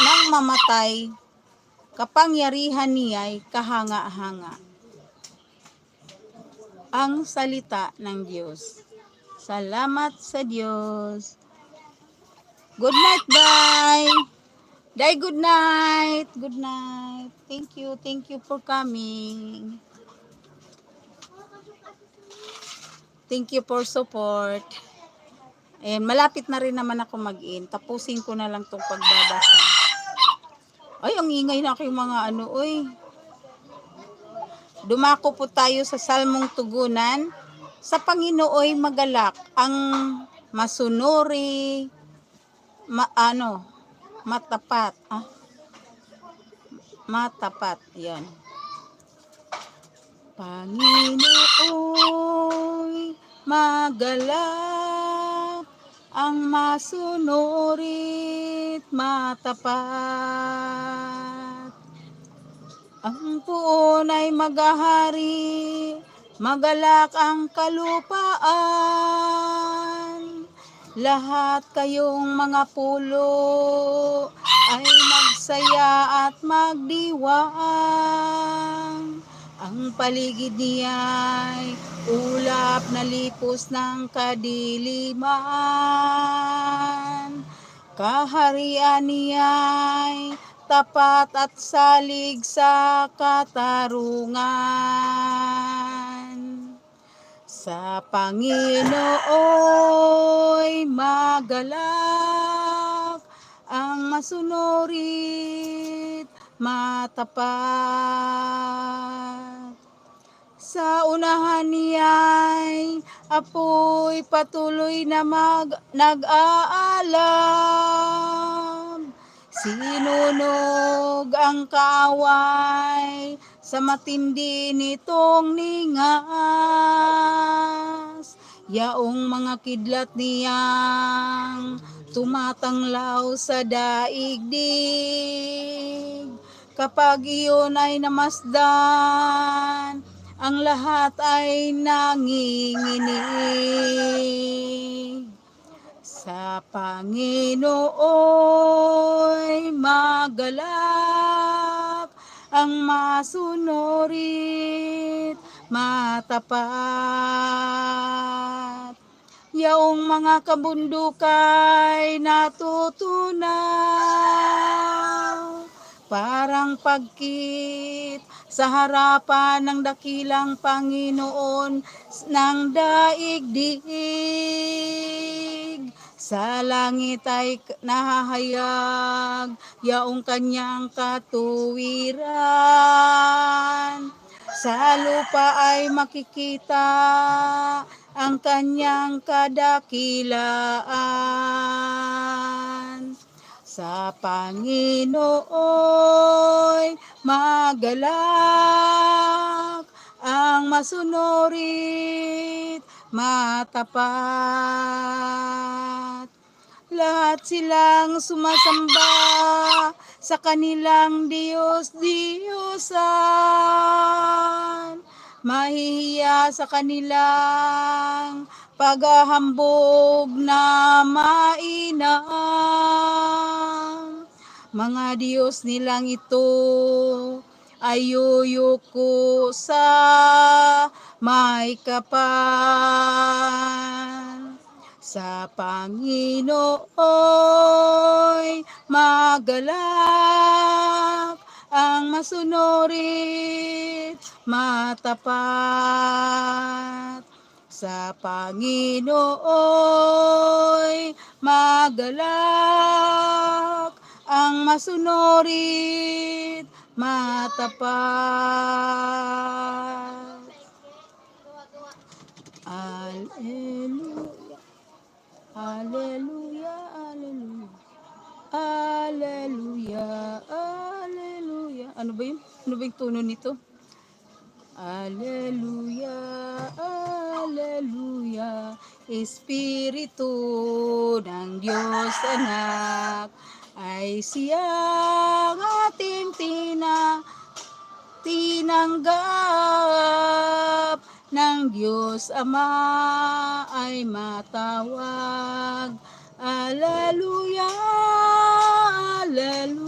nang mamatay, kapangyarihan niya'y kahanga-hanga. Ang salita ng Diyos. Salamat sa Diyos. Good night, bye. Day, good night. Good night. Thank you. Thank you for coming. Thank you for support. And malapit na rin naman ako mag-in. Tapusin ko na lang tong pagbabasa. Ay, ang ingay na kayong mga ano, oy. Dumako po tayo sa salmong tugunan. Sa Panginooy magalak ang masunuri, ma, ano, matapat. Ah? Matapat, yan. Panginoon, magalak ang masunurit matapat. Ang puon ay magahari, magalak ang kalupaan. Lahat kayong mga pulo ay magsaya at magdiwang. Ang paligid niya'y ulap na lipos ng kadiliman. Kaharian niya'y tapat at salig sa katarungan. Sa Panginooy magalak ang masunurit matapat. Sa unahan niya'y apoy patuloy na mag nag-aalam. Sinunog ang kaaway sa matindi nitong ningas. Yaong mga kidlat niyang tumatanglaw sa daigdig. Kapag iyon ay namasdan, ang lahat ay nanginginig. Sa Panginooy magalak ang masunurit matapat. Yaong mga kabundukay natutunaw parang pagkit sa harapan ng dakilang Panginoon ng daigdig. Sa langit ay nahahayag yaong kanyang katuwiran. Sa lupa ay makikita ang kanyang kadakilaan. Sa Panginooy magalak ang masunurit matapat. Lahat silang sumasamba sa kanilang Diyos, Diyosan. Mahihiya sa kanilang paghahambog na mainam. Mga Diyos nilang ito ay yuyuko sa may kapal. Sa Panginooy magalak ang masunurit matapat. Sa Panginooy magalak ang masunurit matapat. Alleluia. Alleluia, alleluia. Alleluia, alleluia. Ano ba yun? Ano ba yung tono nito? Alleluia, alleluia. Espiritu ng Diyos anak ay siyang ating tina tinanggap ng Diyos Ama ay matawag. Alleluia, alleluia.